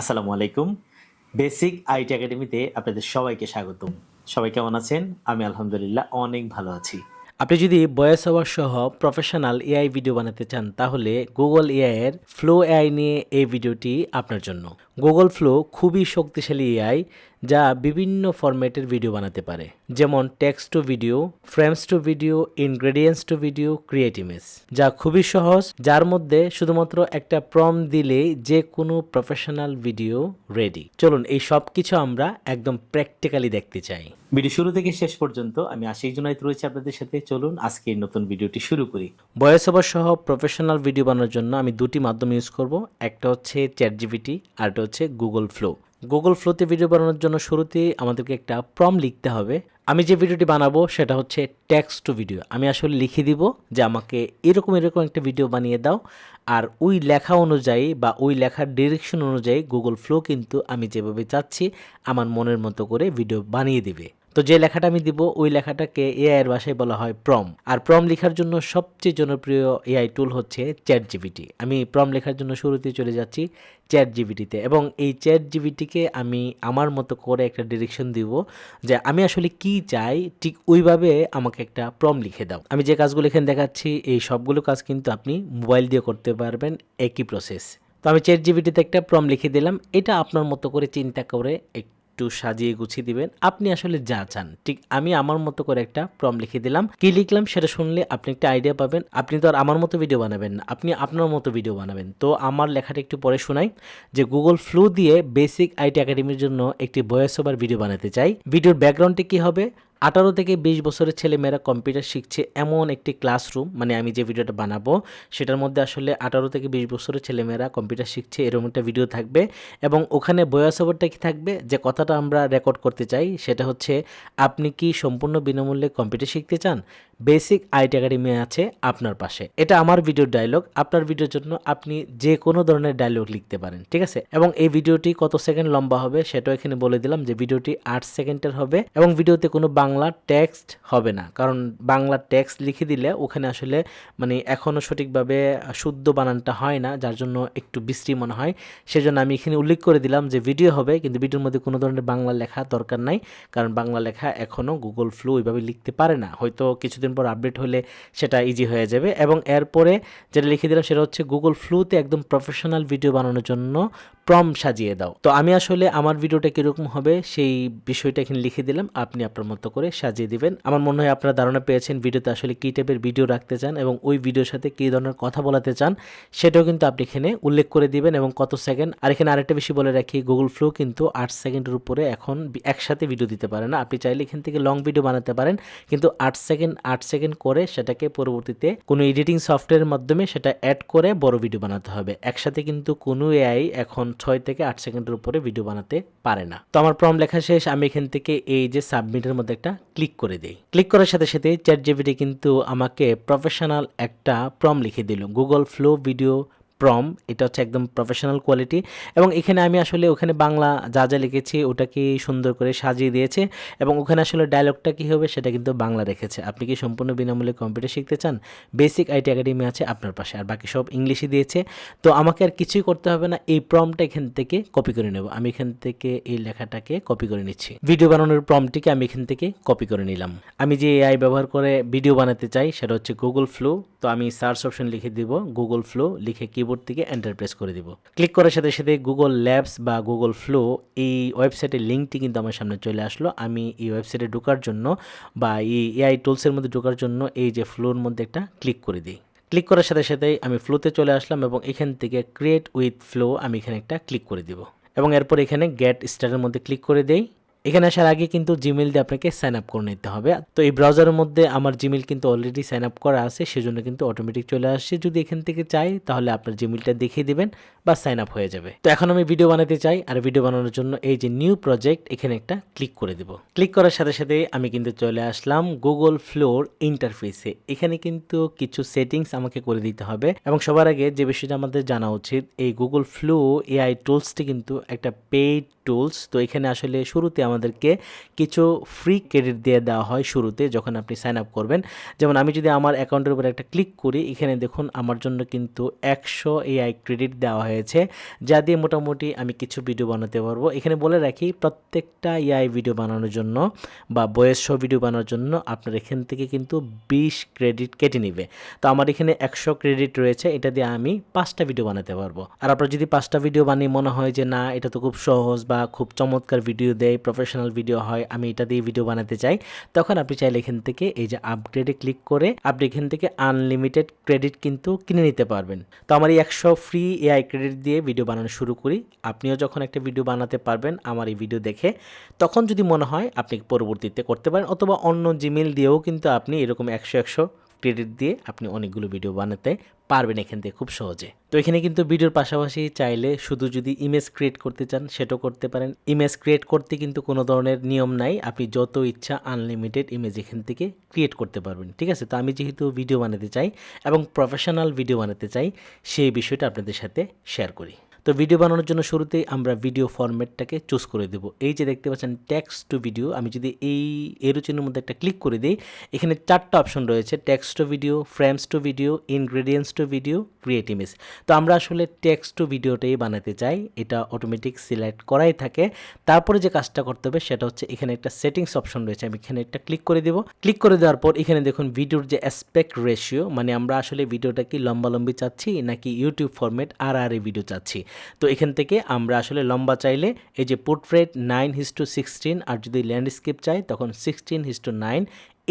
আসসালামু আলাইকুম। Basic IT একাডেমিতে আপনাদের সবাইকে স্বাগতম। সবাই কেমন আছেন? আমি আলহামদুলিল্লাহ অনেক ভালো আছি। আপনি যদি বয়েস ওভার সহ প্রফেশনাল এআই ভিডিও বানাতে চান, তাহলে গুগল এআই এর ফ্লো এআই নিয়ে এই ভিডিওটি আপনার জন্য। গুগল ফ্লো খুবই শক্তিশালী এআই যা বিভিন্ন ফরম্যাটের ভিডিও বানাতে পারে। যেমন text to video frames to video ingredients to video create image যা খুবই সহজ যার মধ্যে শুধুমাত্র একটা প্রম দিলেই যে কোনো প্রফেশনাল ভিডিও রেডি চলুন এই সব কিছু আমরা একদম প্র্যাকটিক্যালি দেখতে চাই। ভিডিও শুরু থেকে শেষ পর্যন্ত আমি আশিক জুনাইত রয়েছি আপনাদের সাথে। চলুন আজকে এই নতুন ভিডিওটি শুরু করি। ভয়েস ওভার সহ প্রফেশনাল ভিডিও বানানোর জন্য আমি দুটি মাধ্যম ইউজ করব। একটা হচ্ছে চ্যাট জিবিটি আর একটা হচ্ছে গুগল ফ্লো গুগল ফ্লোতে ভিডিও বানানোর জন্য শুরুতেই আমাদেরকে একটা প্রম লিখতে হবে। আমি যে ভিডিওটি বানাবো, সেটা হচ্ছে টেক্সট টু ভিডিও আমি আসলে লিখে দিব যে আমাকে এরকম এরকম একটা ভিডিও বানিয়ে দাও। আর ওই লেখা অনুযায়ী বা ওই লেখার ডিরেকশন অনুযায়ী গুগল ফ্লো কিন্তু আমি যেভাবে চাচ্ছি, আমার মনের মতো করে ভিডিও বানিয়ে দিবে। তো যে লেখাটা আমি দিব, ওই লেখাটাকে এআই এর ভাষায় বলা হয় প্রম আর প্রম লেখার জন্য সবচেয়ে জনপ্রিয় এআই টুল হচ্ছে চ্যাট জিবিটি আমি প্রম লেখার জন্য শুরুতেই চলে যাচ্ছি চ্যাট জিবিটিতে এবং এই চ্যাট জিবিটিকে আমি আমার মতো করে একটা ডিরেকশন দিব যে আমি আসলে কি চাই, ঠিক ওইভাবে আমাকে একটা প্রম লিখে দাও। আমি যে কাজগুলো এখানে দেখাচ্ছি, এই সবগুলো কাজ কিন্তু আপনি মোবাইল দিয়ে করতে পারবেন একই প্রসেস তো আমি চ্যাট জিবিটিতে একটা প্রম লিখে দিলাম, এটা আপনার মতো করে চিন্তা করে একটু সাজিয়ে গুছিয়ে দিবেন। আপনি আসলে যা চান। ঠিক আমি আমার মতো করে একটা প্রম লিখে দিলাম। কি লিখলাম সেটা শুনলে আপনি একটা আইডিয়া পাবেন। আপনি তো আর আমার মতো ভিডিও বানাবেন না। আপনি আপনার মতো ভিডিও বানাবেন। তো আমার লেখাটা একটু পরে শোনাই। যে গুগল ফ্লু দিয়ে বেসিক আইটি একাডেমির জন্য একটি ভয়েস ওভার ভিডিও বানাতে চাই। ভিডিওর ব্যাকগ্রাউন্ডটি কি হবে? আঠারো থেকে বিশ বছরের ছেলেমেয়েরা কম্পিউটার শিখছে এমন একটি ক্লাসরুম মানে আমি যে ভিডিওটা বানাবো, সেটার মধ্যে আসলে আঠারো থেকে বিশ বছরের ছেলেমেয়েরা কম্পিউটার শিখছে, এরকম একটা ভিডিও থাকবে। এবং ওখানে বয়স ওভারটা কি থাকবে? যে কথাটা আমরা রেকর্ড করতে চাই, সেটা হচ্ছে, আপনি কি সম্পূর্ণ বিনামূল্যে কম্পিউটার শিখতে চান? বেসিক আইটি একাডেমি আছে আপনার পাশে। এটা আমার ভিডিওর ডায়লগ আপনার ভিডিওর জন্য আপনি যে কোনো ধরনের ডায়লগ লিখতে পারেন, ঠিক আছে? এবং এই ভিডিওটি কত সেকেন্ড লম্বা হবে সেটাও এখানে বলে দিলাম যে ভিডিওটি আট সেকেন্ডের হবে এবং ভিডিওতে কোনো বাংলা টেক্সট হবে না। কারণ বাংলা টেক্সট লিখে দিলে ওখানে আসলে মানে এখনও সঠিকভাবে শুদ্ধ বানানটা হয় না, যার জন্য একটু বিশ্রী মনে হয়। সেজন্য আমি এখানে উল্লেখ করে দিলাম যে ভিডিও হবে, কিন্তু ভিডিওর মধ্যে কোনো ধরনের বাংলা লেখা দরকার নাই। কারণ বাংলা লেখা এখনও গুগল ফ্লু ওইভাবে লিখতে পারে না। হয়তো কিছুদিন পর আপডেট হলে সেটা ইজি হয়ে যাবে। এবং এরপরে যেটা লিখে দিলাম সেটা হচ্ছে গুগল ফ্লুতে একদম প্রফেশনাল ভিডিও বানানোর জন্য প্রম সাজিয়ে দাও। তো আমি আসলে আমার ভিডিওটা কীরকম হবে সেই বিষয়টা এখানে লিখে দিলাম। আপনি আপনার মতো করে সাজিয়ে দিবেন। আমার মনে হয় আপনারা ধারণা পেয়েছেন ভিডিওতে আসলে কী টাইপের ভিডিও রাখতে চান এবং ওই ভিডিওর সাথে কী ধরনের কথা বলাতে চান, সেটাও কিন্তু আপনি এখানে উল্লেখ করে দিবেন এবং কত সেকেন্ড আর এখানে আরেকটা বেশি বলে রাখি গুগল ফ্লু কিন্তু আট সেকেন্ডের উপরে এখন একসাথে ভিডিও দিতে পারে না। আপনি চাইলে এখান থেকে লং ভিডিও বানাতে পারেন, কিন্তু আট সেকেন্ড আট সেকেন্ড করে সেটাকে পরবর্তীতে কোনো এডিটিং সফটওয়্যারের মাধ্যমে সেটা অ্যাড করে বড় ভিডিও বানাতে হবে। একসাথে কিন্তু কোনো এআই এখন ছয় থেকে আট সেকেন্ডের উপরে ভিডিও বানাতে পারে না। তো আমার প্রম লেখা শেষ। আমি এখান থেকে এই যে সাবমিটের মধ্যে একটা ক্লিক করে দিই। ক্লিক করার সাথে সাথে চ্যাট জিবিটি কিন্তু আমাকে প্রফেশনাল একটা প্রম লিখে দিল। গুগল ফ্লো ভিডিও প্রম এটা হচ্ছে একদম প্রফেশনাল কোয়ালিটি এবং এখানে আমি আসলে ওখানে বাংলা যা যা লিখেছি ওটাকে সুন্দর করে সাজিয়ে দিয়েছে এবং ওখানে আসলে ডায়লগটা কী হবে সেটা কিন্তু বাংলা রেখেছে। আপনি কি সম্পূর্ণ বিনামূল্যে কম্পিউটার শিখতে চান? বেসিক আইটি একাডেমি আছে আপনার পাশে আর বাকি সব ইংলিশে দিয়েছে। তো আমাকে আর কিছুই করতে হবে না, এই প্রমটা এখান থেকে কপি করে নেব। আমি এখান থেকে এই লেখাটাকে কপি করে নিচ্ছি। ভিডিও বানানোর প্রমটিকে আমি এখান থেকে কপি করে নিলাম। আমি যে এআই ব্যবহার করে ভিডিও বানাতে চাই সেটা হচ্ছে গুগল ফ্লো তো আমি সার্চ অপশন লিখে দিব গুগল ফ্লো লিখে কিবোর্ড থেকে এন্টার প্রেস করে দিব। ক্লিক করার সাথে সাথে গুগল ল্যাবস বা গুগল ফ্লো এই ওয়েবসাইটের লিঙ্কটি কিন্তু আমার সামনে চলে আসলো। আমি এই ওয়েবসাইটে ঢোকার জন্য বা এই এআই টুলসের মধ্যে ঢোকার জন্য এই যে ফ্লোর মধ্যে একটা ক্লিক করে দিই। ক্লিক করার সাথে সাথেই আমি ফ্লোতে চলে আসলাম এবং এখান থেকে ক্রিয়েট উইথ ফ্লো আমি এখানে একটা ক্লিক করে দিব। এবং এরপর এখানে গেট স্টারের মধ্যে ক্লিক করে দেই। এখানে আসার আগে কিন্তু জিমেল দিয়ে আপনাকে সাইন আপ করে নিতে হবে। তো এই ব্রাউজারের মধ্যে আমার জিমেল কিন্তু অলরেডি সাইন আপ করা আছে, সেজন্য কিন্তু অটোমেটিক চলে আসছে। যদি এখান থেকে চাই, তাহলে আপনার জিমেলটা দেখিয়ে দেবেন বা সাইন আপ হয়ে যাবে। তো এখন আমি ভিডিও বানাতে চাই, আর ভিডিও বানানোর জন্য এই যে নিউ প্রজেক্ট এখানে একটা ক্লিক করে দিব। ক্লিক করার সাথে সাথে আমি কিন্তু চলে আসলাম গুগল ফ্লোর ইন্টারফেসে এখানে কিন্তু কিছু সেটিংস আমাকে করে দিতে হবে। এবং সবার আগে যে বিষয়টা আমাদের জানা উচিত, এই গুগল ফ্লো এআই টুলসটি কিন্তু একটা পেইড টুলস তো এখানে আসলে শুরুতে আমাদের আমাদেরকে কিছু ফ্রি ক্রেডিট দিয়ে দেওয়া হয় শুরুতে যখন আপনি সাইন আপ করবেন। যেমন আমি যদি আমার অ্যাকাউন্টের উপর একটা ক্লিক করি, এখানে দেখুন আমার জন্য কিন্তু একশো এআই ক্রেডিট দেওয়া হয়েছে, যা দিয়ে মোটামুটি আমি কিছু ভিডিও বানাতে পারব। এখানে বলে রাখি, প্রত্যেকটা এআই ভিডিও বানানোর জন্য বা বয়েস ভিডিও বানানোর জন্য আপনার এখান থেকে কিন্তু বিশ ক্রেডিট কেটে নেবে। তো আমার এখানে একশো ক্রেডিট রয়েছে, এটা দিয়ে আমি পাঁচটা ভিডিও বানাতে পারব। আর আপনার যদি পাঁচটা ভিডিও বানিয়ে মনে হয় যে, না, এটা তো খুব সহজ বা খুব চমৎকার ভিডিও দেয় প্রফেশনাল ভিডিও হয়, আমি এটা দিয়ে ভিডিও বানাতে চাই, তখন আপনি চাইলে এখান থেকে এই যে আপগ্রেডে ক্লিক করে আপনি এখান থেকে আনলিমিটেড ক্রেডিট কিন্তু কিনে নিতে পারবেন। তো আমার এই একশো ফ্রি এআই ক্রেডিট দিয়ে ভিডিও বানানো শুরু করি। আপনিও যখন একটা ভিডিও বানাতে পারবেন আমার এই ভিডিও দেখে, তখন যদি মনে হয় আপনি পরবর্তীতে করতে পারেন, অথবা অন্য জিমেল দিয়েও কিন্তু আপনি এরকম একশো একশো ক্রেডিট দিয়ে আপনি অনেকগুলো ভিডিও বানাতে পারবেন এখান থেকে খুব সহজে। তো এখানে কিন্তু ভিডিওর পাশাপাশি চাইলে শুধু যদি ইমেজ ক্রিয়েট করতে চান, সেটাও করতে পারেন। ইমেজ ক্রিয়েট করতে কিন্তু কোনো ধরনের নিয়ম নাই। আপনি যত ইচ্ছা আনলিমিটেড ইমেজ এখান থেকে ক্রিয়েট করতে পারবেন, ঠিক আছে? তো আমি যেহেতু ভিডিও বানাতে চাই এবং প্রফেশনাল ভিডিও বানাতে চাই, সেই বিষয়টা আপনাদের সাথে শেয়ার করি। তো ভিডিও বানানোর জন্য শুরুতেই আমরা ভিডিও ফরম্যাটটাকে চুজ করে দেব। এই যে দেখতে পাচ্ছেন টেক্সট টু ভিডিও আমি যদি এই এরোচিনের মধ্যে একটা ক্লিক করে দিই, এখানে চারটা অপশন রয়েছে text to video frames to video ingredients to video create image তো আমরা আসলে টেক্সট টু ভিডিওটাই বানাতে চাই, এটা অটোমেটিক সিলেক্ট করাই থাকে। তারপরে যে কাজটা করতে হবে, সেটা হচ্ছে এখানে একটা সেটিংস অপশন রয়েছে, আমি এখানে একটা ক্লিক করে দেব। ক্লিক করে দেওয়ার পর এখানে দেখুন ভিডিওর যে অ্যাসপেক্ট রেশিও মানে আমরা আসলে ভিডিওটা কি লম্বালম্বি চাচ্ছি, নাকি ইউটিউব ফরম্যাট আর আর ভিডিও চাচ্ছি। তো এখান থেকে আমরা আসলে লম্বা চাইলে এই যে portrait nine is to sixteen আর যদি ল্যান্ডস্কেপ চাই, তখন সিক্সটিন হিস টু নাইন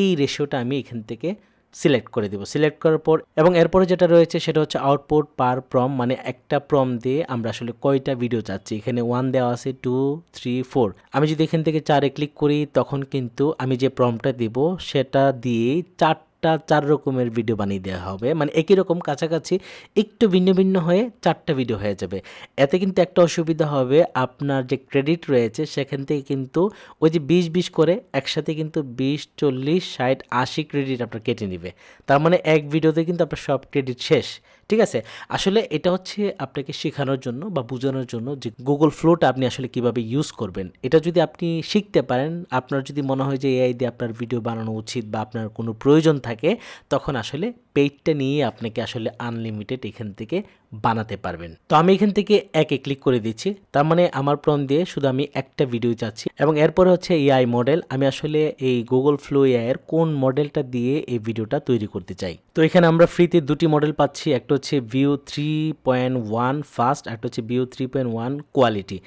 এই রেশিওটা আমি এখান থেকে সিলেক্ট করে দেবো। সিলেক্ট করার পর এবং এরপরে যেটা রয়েছে সেটা হচ্ছে আউটপুট পার প্রম মানে একটা প্রম দিয়ে আমরা আসলে কয়টা ভিডিও চাচ্ছি এখানে ওয়ান দেওয়া আছে টু থ্রি ফোর আমি যদি এখান থেকে চারে ক্লিক করি, তখন কিন্তু আমি যে প্রমটা দিব, সেটা দিয়ে চার চারটা, চার রকমের ভিডিও বানিয়ে দেওয়া হবে। মানে একই রকম কাছাকাছি একটু ভিন্ন ভিন্ন হয়ে চারটা ভিডিও হয়ে যাবে। এতে কিন্তু একটা অসুবিধা হবে, আপনার যে ক্রেডিট রয়েছে সেখান থেকে কিন্তু ওই যে বিশ বিশ করে একসাথে কিন্তু বিশ, চল্লিশ, ষাট, আশি ক্রেডিট আপনার কেটে নেবে। তার মানে এক ভিডিওতে কিন্তু আপনার সব ক্রেডিট শেষ। ঠিক আছে? আসলে এটা হচ্ছে আপনাকে শেখানোর জন্য বা বোঝানোর জন্য যে গুগল ফ্লোটা আপনি আসলে কীভাবে ইউজ করবেন। এটা যদি আপনি শিখতে পারেন, আপনার যদি মনে হয় যে এআই দিয়ে আপনার ভিডিও বানানো উচিত বা আপনার কোনো প্রয়োজন থাকে, তখন আসলে পেইডটা নিয়ে আপনাকে আসলে আনলিমিটেড এখান থেকে বানাতে পারবেন। তো আমি এখান থেকে একে ক্লিক করে দিচ্ছি। তার মানে আমার প্রম দিয়ে শুধু আমি একটা ভিডিও চাচ্ছি। এবং এরপরে হচ্ছে এআই মডেল আমি আসলে এই গুগল ফ্লো এআই এর কোন মডেলটা দিয়ে এই ভিডিওটা তৈরি করতে চাই। তো এখানে আমরা ফ্রিতে দুটি মডেল পাচ্ছি। একটা হচ্ছে Veo three point one fast একটা হচ্ছে Veo three point one quality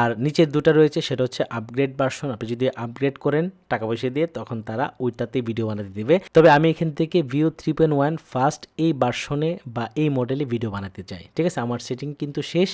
আর নিচের দুটা রয়েছে, সেটা হচ্ছে আপগ্রেড ভার্সন আপনি যদি আপগ্রেড করেন টাকা পয়সা দিয়ে, তখন তারা ওইটাতে ভিডিও বানাতে দেবে। তবে আমি এখান থেকে Veo three point one fast এই ভার্সনে বা এই মডেলে ভিডিও বানাতে চাই। ঠিক আছে? আমার সেটিং কিন্তু শেষ।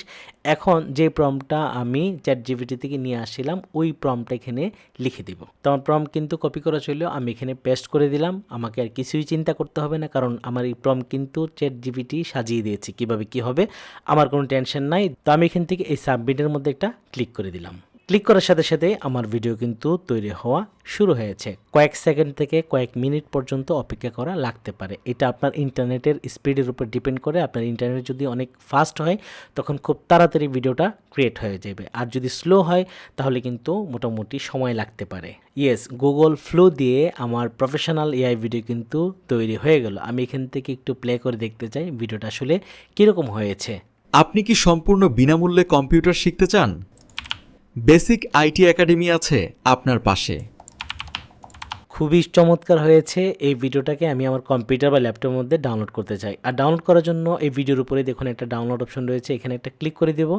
এখন যে প্রমটা আমি চ্যাট জিবিটি থেকে নিয়ে আসছিলাম, ওই প্রমটা এখানে লিখে দিব। তো আমার প্রম কিন্তু কপি করা ছিল, আমি এখানে পেস্ট করে দিলাম। আমাকে আর কিছুই চিন্তা করতে হবে না, কারণ আমার এই প্রম কিন্তু চ্যাট জিবিটি সাজিয়ে দিয়েছে। কীভাবে কি হবে, আমার কোনো টেনশন নাই। তো আমি এখান থেকে এই সাবমিটের মধ্যে একটা ক্লিক করে দিলাম। ক্লিক করার সাথে সাথে আমার ভিডিও কিন্তু তৈরি হওয়া শুরু হয়েছে। কয়েক সেকেন্ড থেকে কয়েক মিনিট পর্যন্ত অপেক্ষা করা লাগতে পারে। এটা আপনার ইন্টারনেটের স্পিডের উপর ডিপেন্ড করে। আপনার ইন্টারনেট যদি অনেক ফাস্ট হয়, তখন খুব তাড়াতাড়ি ভিডিওটা ক্রিয়েট হয়ে যাবে। আর যদি স্লো হয়, তাহলে কিন্তু মোটামুটি সময় লাগতে পারে। ইয়েস, গুগল ফ্লো দিয়ে আমার প্রফেশনাল এআই ভিডিও কিন্তু তৈরি হয়ে গেল। আমি এখান থেকে একটু প্লে করে দেখতে চাই, ভিডিওটা আসলে কীরকম হয়েছে। আপনি কি সম্পূর্ণ বিনামূল্যে কম্পিউটার শিখতে চান? বেসিক আইটি একাডেমি আছে আপনার পাশে। খুবই চমৎকার হয়েছে এই ভিডিওটাকে আমি আমার কম্পিউটার বা ল্যাপটপের মধ্যে ডাউনলোড করতে চাই। আর ডাউনলোড করার জন্য এই ভিডিওর উপরে দেখুন একটা ডাউনলোড অপশন রয়েছে, এখানে একটা ক্লিক করে দেব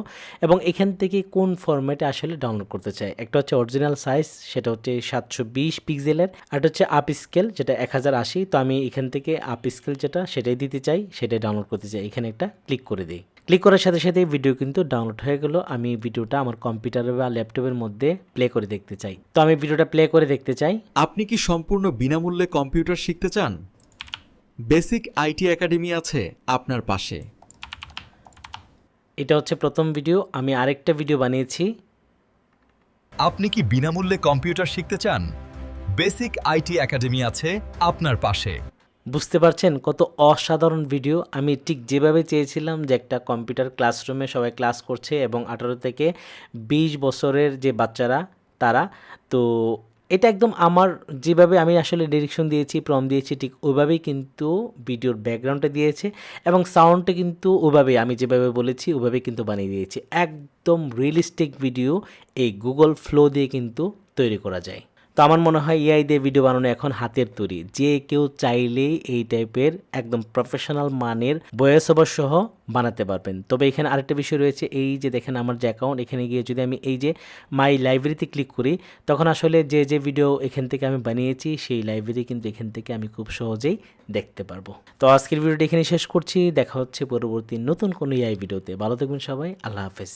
এবং এখান থেকে কোন ফরম্যাটে আসলে ডাউনলোড করতে চাই। একটা হচ্ছে অরিজিনাল সাইজ সেটা হচ্ছে সাতশো বিশ পিক্সেলের আর একটা হচ্ছে আপ স্কেল যেটা এক হাজার আশি। তো আমি এখান থেকে আপ স্কেল যেটা, সেটাই দিতে চাই, সেটাই ডাউনলোড করতে চাই। এখানে একটা ক্লিক করে দিই। ক্লিক করার সাথে সাথে ভিডিও কিন্তু ডাউনলোড হয়ে গেল। আমি ভিডিওটা আমার কম্পিউটার বা ল্যাপটপের মধ্যে প্লে করে দেখতে চাই। তো আমি ভিডিওটা প্লে করে দেখতে চাই। আপনি কি সম্পূর্ণ বিনামূল্যে কম্পিউটার শিখতে চান? বেসিক আইটি একাডেমি আছে আপনার পাশে। এটা হচ্ছে প্রথম ভিডিও আমি আরেকটা ভিডিও বানিয়েছি। আপনি কি বিনামূল্যে কম্পিউটার শিখতে চান? বেসিক আইটি একাডেমি আছে আপনার পাশে। বুঝতে পারছেন কত অসাধারণ ভিডিও। আমি ঠিক যেভাবে চেয়েছিলাম যে একটা কম্পিউটার ক্লাসরুমে সবাই ক্লাস করছে এবং আঠারো থেকে বিশ বছরের যে বাচ্চারা তারা তো এটা একদম আমার যেভাবে আমি আসলে ডিরেকশন দিয়েছি প্রম দিয়েছি, ঠিক ওইভাবেই কিন্তু ভিডিওর ব্যাকগ্রাউন্ডটা দিয়েছে এবং সাউন্ডটা কিন্তু ওভাবে আমি যেভাবে বলেছি ওইভাবে কিন্তু বানিয়ে দিয়েছি। একদম রিয়েলিস্টিক ভিডিও এই গুগল ফ্লো দিয়ে কিন্তু তৈরি করা যায়। তো আমার মনে হয় এআই দিয়ে ভিডিও বানানো এখন হাতের তৈরি। যে কেউ চাইলেই এই টাইপের একদম প্রফেশনাল মানের বয়স সহ বানাতে পারবেন। তবে এখানে আরেকটা বিষয় রয়েছে, এই যে দেখেন আমার যে অ্যাকাউন্ট এখানে গিয়ে যদি আমি এই যে মাই লাইব্রেরিতে ক্লিক করি, তখন আসলে যে যে ভিডিও এখান থেকে আমি বানিয়েছি, সেই লাইব্রেরি কিন্তু এখান থেকে আমি খুব সহজেই দেখতে পারব। তো আজকের ভিডিওটি এখানে শেষ করছি। দেখা হচ্ছে পরবর্তী নতুন কোনো এআই ভিডিওতে ভালো থাকবেন সবাই। আল্লাহ হাফেজ।